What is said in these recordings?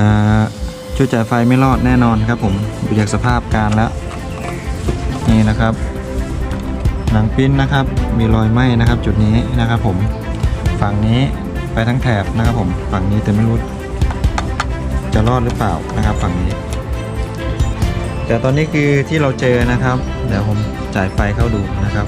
อ่าชุดจ่ายไฟไม่รอดแน่นอนครับผมดูจากสภาพการแล้ว นี่นะครับ หนังปิ้นนะครับ มีรอยไหม้นะครับ จุดนี้นะครับผมฝั่งนี้ไปทั้งแถบนะครับผมฝั่งนี้แต่ไม่รู้จะรอดหรือเปล่านะครับ ฝั่งนี้ แต่ตอนนี้คือที่เราเจอนะครับ เดี๋ยวผมจ่ายไฟเข้าดูนะครับ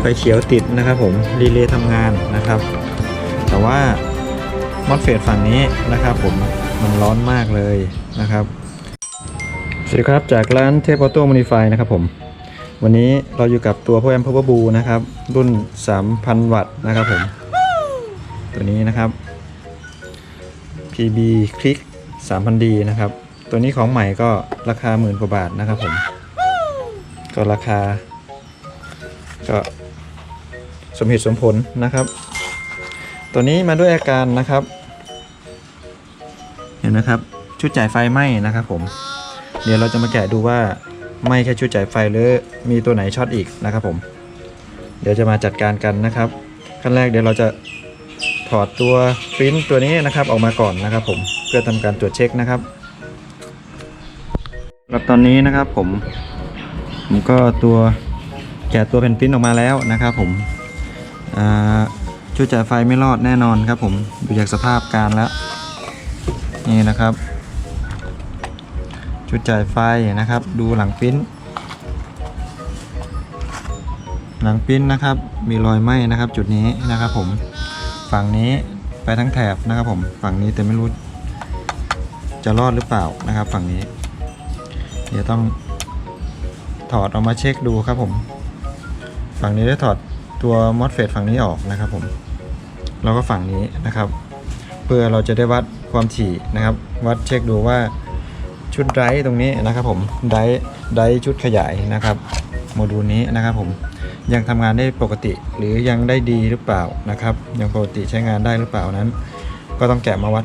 ไฟเขียวติดนะครับผมรีเลย์ทำงานนะครับ แต่ว่า มอสเฟตฝั่งนี้นะครับผมมันร้อนมากเลยนะครับ สวัสดีครับจากร้านเทปออโต้ม d นิฟายนะครับผมวันนี้เราอยู่กับตัวพวกแอมพาวเวอร์บูนะครับ รุ่น 3,000 วัตต์นะครับผม ตัวนี้นะครับ PB Click 3,000D นะครับ ตัวนี้ของใหม่ก็ราคาหมื่นกว่าบาทนะครับผม ก็ราคา ก็สมเหตุสมผลนะครับ ตัวนี้มาด้วยอาการนะครับ เห็นนะครับ ชุดจ่ายไฟไหม้นะครับผม เดี๋ยวเราจะมาแกะดูว่าไหม้แค่ชุดจ่ายไฟหรือมีตัวไหนช็อตอีกนะครับผม เดี๋ยวจะมาจัดการกันนะครับ ขั้นแรกเดี๋ยวเราจะถอดตัวปริ้นตัวนี้นะครับออกมาก่อนนะครับ ผมเพื่อทำการตรวจเช็คนะครับครับตอนนี้นะครับผมผมก็ตัวแกะตัวแผ่นปริ้นออกมาแล้วนะครับผมชุดจ่ายไฟไม่รอดแน่นอนครับผมดูจากสภาพการแล้ว นี่นะครับชุดจ่ายไฟนะครับ ดูหลังปิ้น หลังปิ้นนะครับ มีรอยไหม้นะครับ จุดนี้นะครับผมฝั่งนี้ไปทั้งแถบนะครับผมฝั่งนี้แต่ไม่รู้จะรอดหรือเปล่านะครับ ฝั่งนี้ เดี๋ยวต้องถอดออกมาเช็คดูครับผม ฝั่งนี้ได้ถอดตัวมอสเฟตฝั่งนี้ออกนะครับผม แล้วก็ฝั่งนี้นะครับ เพื่อเราจะได้วัด ความถี่นะครับ วัดเช็คดูว่าชุดไดร์ตรงนี้นะครับผมไดร์ไดร์ชุดขยายนะครับโมดูลนี้นะครับผมยังทำงานได้ปกติหรือยังได้ดีหรือเปล่านะครับ ยังปกติใช้งานได้หรือเปล่านั้น ก็ต้องแกะมาวัด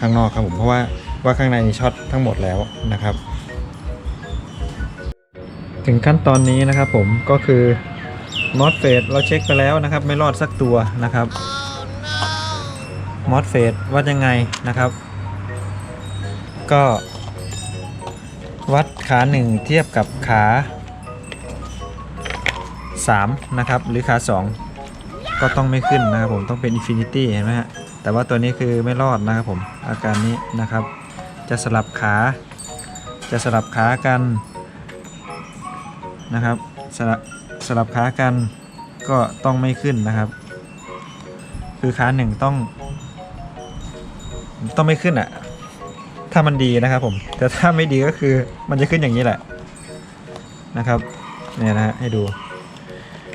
ข้างนอกครับผมเพราะว่าว่าข้างในช็อตทั้งหมดแล้วนะครับ ถึงขั้นตอนนี้นะครับผมก็คือมอสเฟตเราเช็คไปแล้วนะครับ ไม่รอดสักตัวนะครับ มอสเฟตวัดยังไงนะครับ ก็ วัดขา 1 เทียบกับขา 3 นะครับ หรือขา 2 ก็ต้องไม่ขึ้นนะครับผมต้องเป็นอินฟินิตี้เห็นไหมฮะแต่ว่าตัวนี้คือไม่รอดนะครับผมอาการนี้นะครับ จะสลับขา จะสลับขากันนะครับสลับสลับขากันก็ต้องไม่ขึ้นนะครับ คือขาหนึ่งต้อง ต้องไม่ขึ้นอะถ้ามันดีนะครับผม แต่ถ้าไม่ดีก็คือมันจะขึ้นอย่างนี้แหละนะครับ เนี่ยนะฮะให้ดู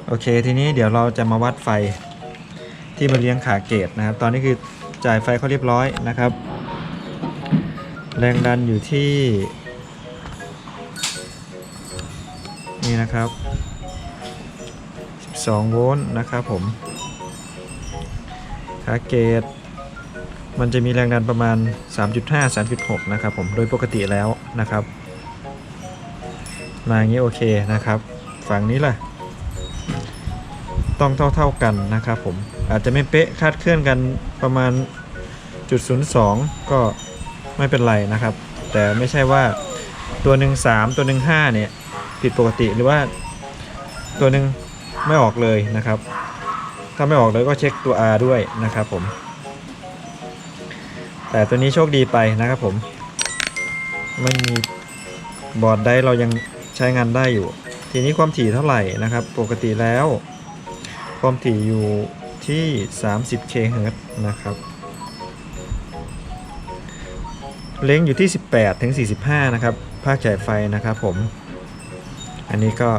โอเค ทีนี้เดี๋ยวเราจะมาวัดไฟที่มาเลี้ยงขาเกตนะครับ ตอนนี้คือจ่ายไฟเขาเรียบร้อยนะครับ แรงดันอยู่ที่ นี่นะครับ 12 โวลต์นะครับผมขาเกต มันจะมีแรงดันประมาณ 3.5 3.6 นะครับผมโดยปกติแล้วนะครับมาอย่างนี้โอเคนะครับ ฝั่งนี้ล่ะ ต้องเท่าๆกันนะครับผมอาจจะไม่เป๊ะคาดเคลื่อนกันประมาณจุด02 ก็ไม่เป็นไรนะครับ แต่ไม่ใช่ว่าตัวหนึ่ง3ตัวหนึ่ง5เนี่ยผิดปกติหรือว่าตัวหนึ่งไม่ออกเลยนะครับ ถ้าไม่ออกเลยก็เช็คตัว R ด้วยนะครับผม แต่ตัวนี้โชคดีไปนะครับผม ไม่มีบอร์ดได้เรายังใช้งานได้อยู่ ทีนี้ความถี่เท่าไหร่นะครับ ปกติแล้ว ความถี่อยู่ที่ 30 kHz นะครับ เลงอยู่ที่ 18 ถึง 45 นะครับ ภาคจ่ายไฟนะครับผม อันนี้ก็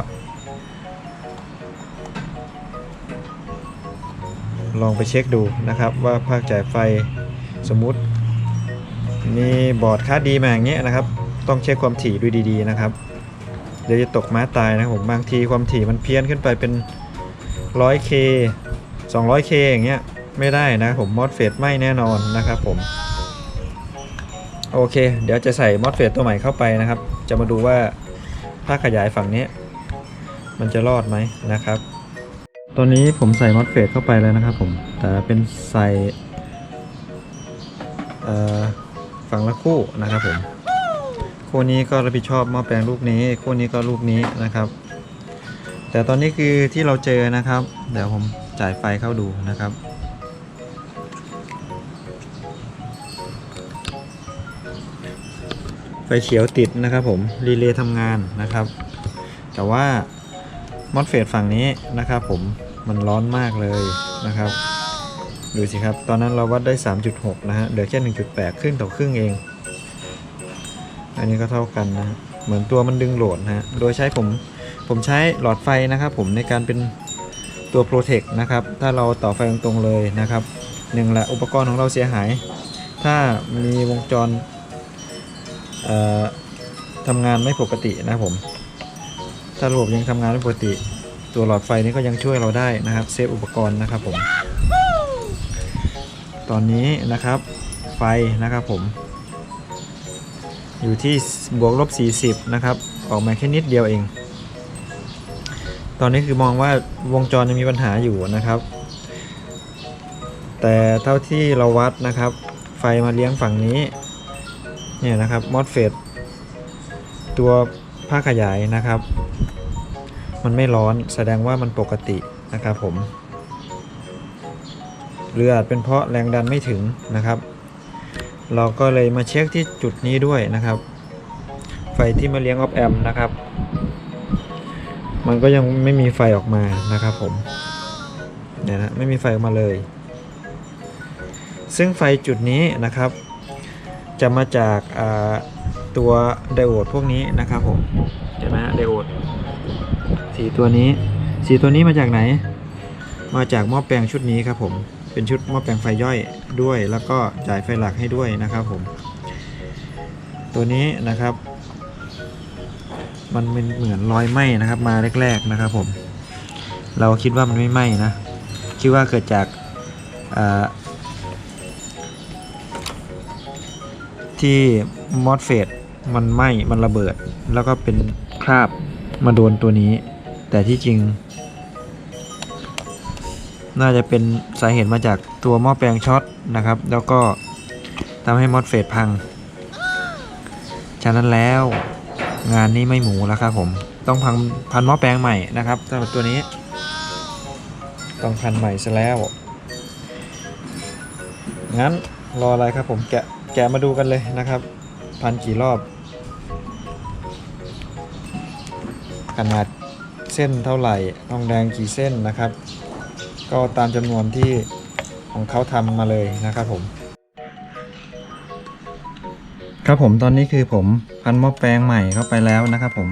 ลองไปเช็คดูนะครับว่าภาคจ่ายไฟสมมุติ มีบอร์ดค่าดีมาอย่างเงี้ยนะครับ ต้องเช็คความถี่ดูดีๆนะครับ เดี๋ยวจะตกม้าตายนะผมบางทีความถี่มันเพี้ยนขึ้นไปเป็น 100k 200k อย่างเงี้ยไม่ได้นะผมมอสเฟตไม่แน่นอนนะครับผมโอเค เดี๋ยวจะใส่มอสเฟตตัวใหม่เข้าไปนะครับ จะมาดูว่าถ้าขยายฝั่งนี้ มันจะรอดไหมนะครับ ตอนนี้ผมใส่มอสเฟตเข้าไปแล้วนะครับผมแต่เป็นใส่เอ่อ ฝั่งละคู่นะครับผมคู่นี้ก็รับผิดชอบหม้อแปลงลูกนี้คู่นี้ก็ลูกนี้นะครับ แต่ตอนนี้คือที่เราเจอนะครับ เดี๋ยวผมจ่ายไฟเข้าดูนะครับไฟเขียวติดนะครับผมรีเลย์ทำงานนะครับ แต่ว่ามอสเฟตฝั่งนี้นะครับผมมันร้อนมากเลยนะครับ ดูสิครับ ตอนนั้นเราวัดได้ 3.6 นะฮะ เหลือแค่ 1.8 ครึ่งต่อครึ่งเอง อันนี้ก็เท่ากันนะ เหมือนตัวมันดึงโหลดนะฮะ โดยใช้ผม ผมใช้หลอดไฟนะครับผมในการเป็นตัวโปรเทคนะครับ ถ้าเราต่อไฟตรงๆเลยนะครับหนึ่งละอุปกรณ์ของเราเสียหาย ถ้ามีวงจรเอ่อทำงานไม่ปกตินะผม ถ้าระบบยังทำงานไม่ปกติ ตัวหลอดไฟนี้ก็ยังช่วยเราได้นะครับ เซฟอุปกรณ์นะครับผม ตอนนี้นะครับไฟนะครับผม อยู่ที่บวกลบ 40 นะครับ ออกมาแค่นิดเดียวเอง ตอนนี้คือมองว่าวงจรยังมีปัญหาอยู่นะครับ แต่เท่าที่เราวัดนะครับ ไฟมาเลี้ยงฝั่งนี้ เนี่ยนะครับมอสเฟตตัวผ้าขยายนะครับ มันไม่ร้อนแสดงว่ามันปกตินะครับผม หรืออาจเป็นเพราะแรงดันไม่ถึงนะครับ เราก็เลยมาเช็คที่จุดนี้ด้วยนะครับ ไฟที่มาเลี้ยงออฟแอมนะครับ มันก็ยังไม่มีไฟออกมานะครับผมเนี่ยนะไม่มีไฟออกมาเลย ซึ่งไฟจุดนี้นะครับ จะมาจากาตัวไดโอดพวกนี้นะครับผมเห็นไหมไดโอดสีตัวนี้สีตัวนี้มาจากไหน มาจากหม้อแปลงชุดนี้ครับผม เป็นชุดหม้อแปลงไฟย่อยด้วย แล้วก็จ่ายไฟหลักให้ด้วยนะครับผม ตัวนี้นะครับ มันเป็นเหมือนรอยไหม้นะครับ มาแรก ๆนะครับผม เราคิดว่ามันไม่ไหม้นะ คิดว่าเกิดจากาที่มอสเฟตมันไหม้มันระเบิด แล้วก็เป็นคราบมาโดนตัวนี้ แต่ที่จริง น่าจะเป็นสาเหตุมาจากตัวหม้อแปลงช็อตนะครับ แล้วก็ทำให้มอสเฟตพัง ฉะนั้นแล้วงานนี้ไม่หมูแล้วครับผม ต้องพันพันหม้อแปลงใหม่นะครับสำหรับตัวนี้ ต้องพันใหม่ซะแล้ว งั้นรออะไรครับผมแกะแกะมาดูกันเลยนะครับ พันกี่รอบ ขนาดเส้นเท่าไหร่ทองแดงกี่เส้นนะครับ ก็ตามจำนวนที่ของเขาทำมาเลยนะครับผม ครับผมตอนนี้คือผมพันหม้อแปลงใหม่เข้าไปแล้วนะครับผม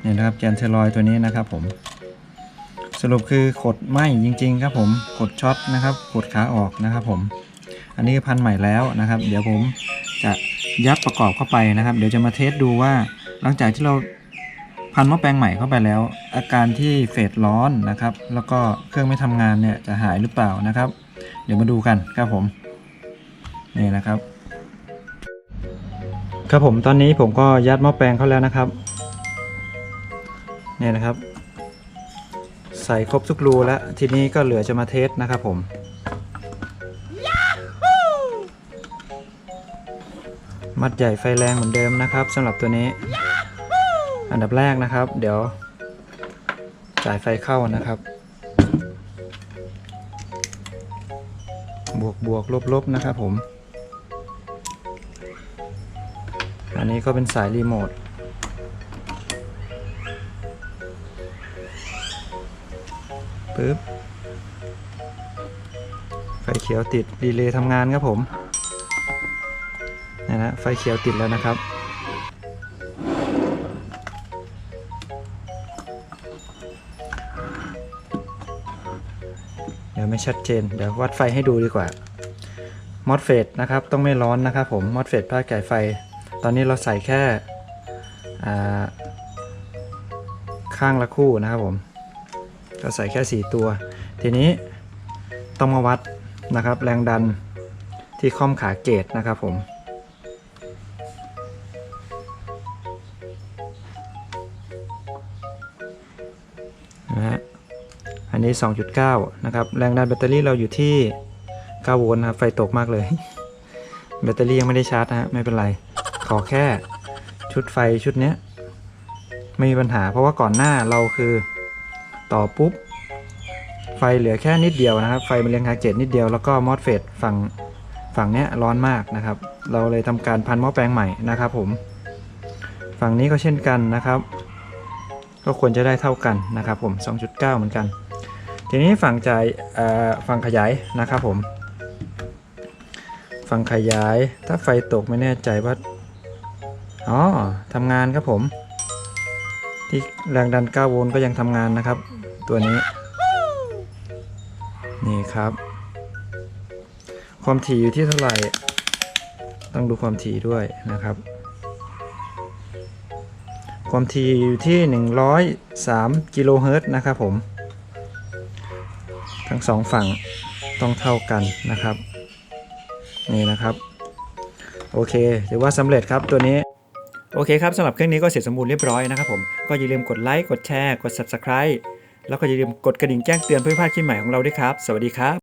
เนี่ยนะครับแกนเทลอยตัวนี้นะครับผม สรุปคือขดไหมจริง ๆ ครับผมขดช็อตนะครับขดขาออกนะครับผม อันนี้พันใหม่แล้วนะครับ เดี๋ยวผมจะยัดประกอบเข้าไปนะครับ เดี๋ยวจะมาเทสดูว่าหลังจากที่เรา พันหม้อแปลงใหม่เข้าไปแล้ว อาการที่เฟดร้อนนะครับ แล้วก็เครื่องไม่ทำงานเนี่ยจะหายหรือเปล่านะครับ เดี๋ยวมาดูกันครับผมนี่นะครับ ครับผมตอนนี้ผมก็ยัดหม้อแปลงเข้าแล้วนะครับเนี่ยนะครับ ใส่ครบทุกรูแล้ว ทีนี้ก็เหลือจะมาเทสนะครับผมมัดใหญ่ไฟแรงเหมือนเดิมนะครับสำหรับตัวนี้ อันดับแรกนะครับ เดี๋ยวจ่ายไฟเข้านะครับ บวกบวกลบลบนะครับผม อันนี้ก็เป็นสายรีโมทปึ๊บไฟเขียวติดรีเลย์ทำงานครับผมนะฮะไฟเขียวติดแล้วนะครับ ชัดเจน เดี๋ยววัดไฟให้ดูดีกว่ามอสเฟตนะครับต้องไม่ร้อนนะครับผมมอสเฟตผ้าไก่ไฟ ตอนนี้เราใส่แค่ข้างละคู่นะครับผมก็ใส่แค่ 4 ตัว ทีนี้ต้องมาวัดนะครับ แรงดันที่ค่อมขาเกตนะครับผมนะฮะ นนี้ 2.9 นะครับ แรงดันแบตเตอรี่เราอยู่ที่ 9 โวลต์นะครับ ไฟตกมากเลย แบตเตอรี่ยังไม่ได้ชาร์จนะฮะ ไม่เป็นไร ขอแค่ชุดไฟชุดเนี้ย ไม่มีปัญหา เพราะว่าก่อนหน้าเราคือ ต่อปุ๊บ ไฟเหลือแค่นิดเดียวนะครับ ไฟมันเลี้ยงคาเจ็ดนิดเดียว แล้วก็มอสเฟตฝั่งฝั่งเนี้ยร้อนมากนะครับ เราเลยทำการพันหม้อแปลงใหม่นะครับผม ฝั่งนี้ก็เช่นกันนะครับ ก็ควรจะได้เท่ากันนะครับผม 2.9 เหมือนกัน ทีนี้ฝั่งจ่ายฝั่งขยายนะครับผมฝั่งขยายถ้าไฟตกไม่แน่ใจว่าอ๋อทำงานครับผม ที่แรงดัน 9 โวลต์ก็ยังทำงานนะครับ ตัวนี้ นี่ครับ ความถี่อยู่ที่เท่าไหร่ ต้องดูความถี่ด้วยนะครับ ความถี่อยู่ที่ 103 กิโลเฮิรตซ์นะครับผม ทั้งสองฝั่งต้องเท่ากันนะครับ นี่นะครับ โอเคถือว่าสำเร็จครับตัวนี้โอเคครับสำหรับเครื่องนี้ก็เสร็จสมบูรณ์เรียบร้อยนะครับผมก็อย่าลืมกดไลค์กดแชร์ กด Subscribe แล้วก็อย่าลืมกดกระดิ่งแจ้งเตือนเพื่อพลาดคลิปใหม่ของเราด้วยครับ สวัสดีครับ